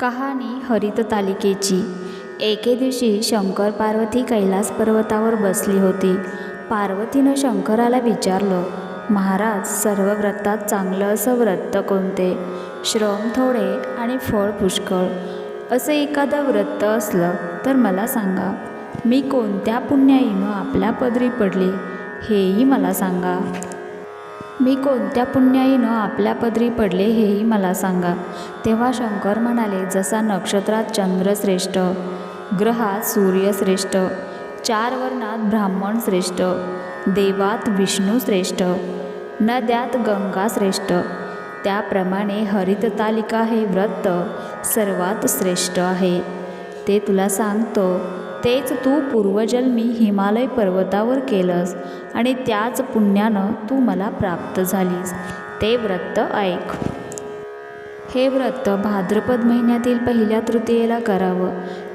कहाणी हरिततालिकेची एके दिवशी शंकर पार्वती कैलास पर्वतावर बसली होती. पार्वतीनं शंकराला विचारलं महाराज सर्व व्रतात चांगलं असं व्रत कोणते? श्रम थोडे आणि फळ पुष्कळ. असं एखादं व्रत असलं तर मला सांगा. मी कोणत्या पुण्याईनं आपल्या पदरी पडली? हेही मला सांगा. मी कोणत्या पुण्याईनं आपल्या पदरी पडले हेही मला सांगा. तेव्हा शंकर म्हणाले जसा नक्षत्रात चंद्र श्रेष्ठ ग्रहात सूर्य श्रेष्ठ चार वर्णात ब्राह्मण श्रेष्ठ देवात विष्णू श्रेष्ठ नद्यात गंगा श्रेष्ठ त्याप्रमाणे हरिततालिका हे व्रत सर्वात श्रेष्ठ आहे. ते तुला सांगतो तेच तू पूर्वजन्मी हिमालय पर्वतावर केलंस आणि त्याच पुण्यानं तू मला प्राप्त झालीस. ते व्रत ऐक. हे व्रत भाद्रपद महिन्यातील पहिल्या तृतीयेला करावं.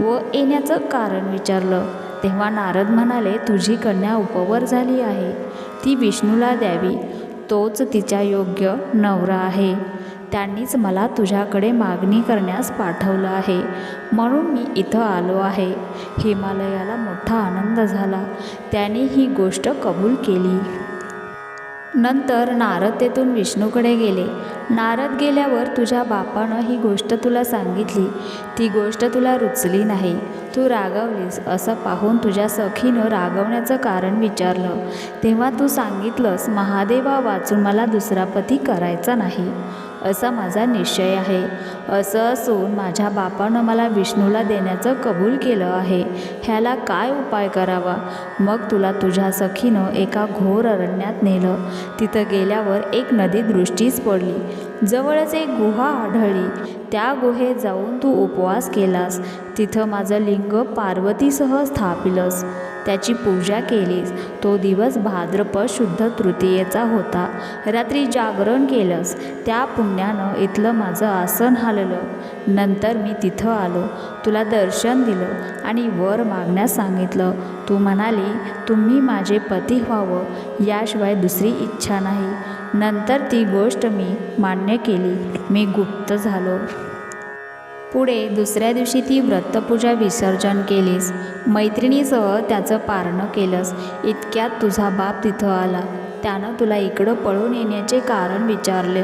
व येण्याचं कारण विचारलं. तेव्हा नारद म्हणाले तुझी कन्या उपवर झाली आहे. ती विष्णूला द्यावी. तोच तिच्या योग्य नवरा आहे. त्यांनीच मला तुझ्याकडे मागणी करण्यास पाठवलं आहे. म्हणून मी इथं आलो आहे. हिमालयाला मोठा आनंद झाला. त्याने ही गोष्ट कबूल केली. नंतर नारद तेथून विष्णूकडे गेले. नारद गेल्यावर तुझ्या बापानं ही गोष्ट तुला सांगितली. ती गोष्ट तुला रुचली नाही. तू रागावलीस असं पाहून तुझ्या सखीनं रागवण्याचं कारण विचारलं. तेव्हा तू सांगितलंस महादेवा वाचून मला दुसरा पती करायचा नाही. असा माझा निश्चय आहे. असं असून माझ्या बापानं मला विष्णूला देण्याचं कबूल केलं आहे. ह्याला काय उपाय करावा? मग तुला तुझ्या सखीनं एका घोर अरण्यात नेलं. तिथं गेल्यावर एक नदी दृष्टीच पडली. जवळच एक गुहा आढळली. त्या गुहेत जाऊन तू उपवास केलास. तिथं माझं लिंग पार्वतीसह स्थापिलंस. त्याची पूजा केलीस तो दिवस भाद्रपद शुद्ध तृतीयेचा होता. रात्री जागरण केलंस त्या पुण्यानं इथलं माझं आसन हललं. नंतर मी तिथं आलो तुला दर्शन दिलं आणि वर मागण्यास सांगितलं. तू म्हणाली तुम्ही माझे पती व्हावं याशिवाय दुसरी इच्छा नाही. नंतर ती गोष्ट मी मान्य केली. मी गुप्त झालो. पुढे दुसऱ्या दिवशी ती व्रतपूजा विसर्जन केलीस. मैत्रिणीसह त्याचं पारणं केलंस. इतक्यात तुझा बाप तिथं आला. त्यानं तुला इकडं पळून येण्याचे कारण विचारले.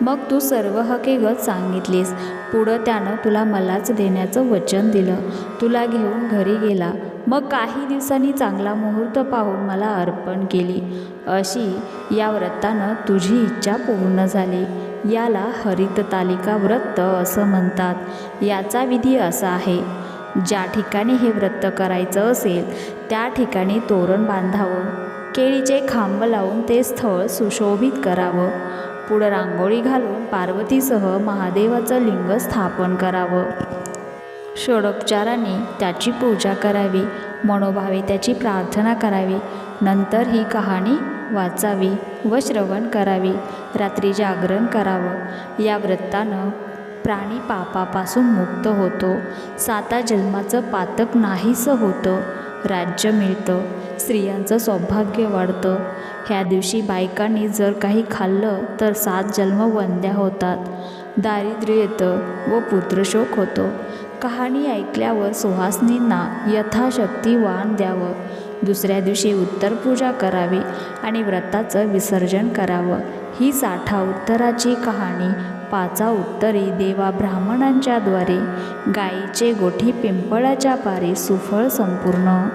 मग तू सर्व हकीकत सांगितलीस. पुढं त्यानं तुला मलाच देण्याचं वचन दिलं. तुला घेऊन घरी गेला. मग काही दिवसांनी चांगला मुहूर्त पाहून मला अर्पण केली. अशी या व्रतानं तुझी इच्छा पूर्ण झाली. याला हरिततालिका व्रत असं म्हणतात. याचा विधी असा आहे ज्या ठिकाणी हे व्रत करायचं असेल त्या ठिकाणी तोरण बांधावं केळीचे खांब लावून ते स्थळ सुशोभित करावं पुढं रांगोळी घालून पार्वतीसह महादेवाचं लिंग स्थापन करावं. षडोपचाराने त्याची पूजा करावी मनोभावे त्याची प्रार्थना करावी नंतर ही कहाणी वाचावी व श्रवण करावी. रात्री जागरण करावं. या व्रतानं प्राणी पापापासून मुक्त होतो. साता जन्माचं पातक नाहीसं होतं. राज्य मिळतं. स्त्रियांचं सौभाग्य वाढतं. ह्या दिवशी बायकांनी जर काही खाल्लं तर सात जन्म वंद्या होतात. दारिद्र्य येतं व पुत्रशोक होतो. कहाणी ऐकल्यावर सुहासनींना यथाशक्ती वाण द्यावं. दुसऱ्या दिवशी उत्तर पूजा करावी आणि व्रताचं विसर्जन करावं. ही साठा उत्तराची कहाणी पाचा उत्तरी देवा ब्राह्मणांच्याद्वारे गायीचे गोठी पिंपळाच्या पारी सुफळ संपूर्ण.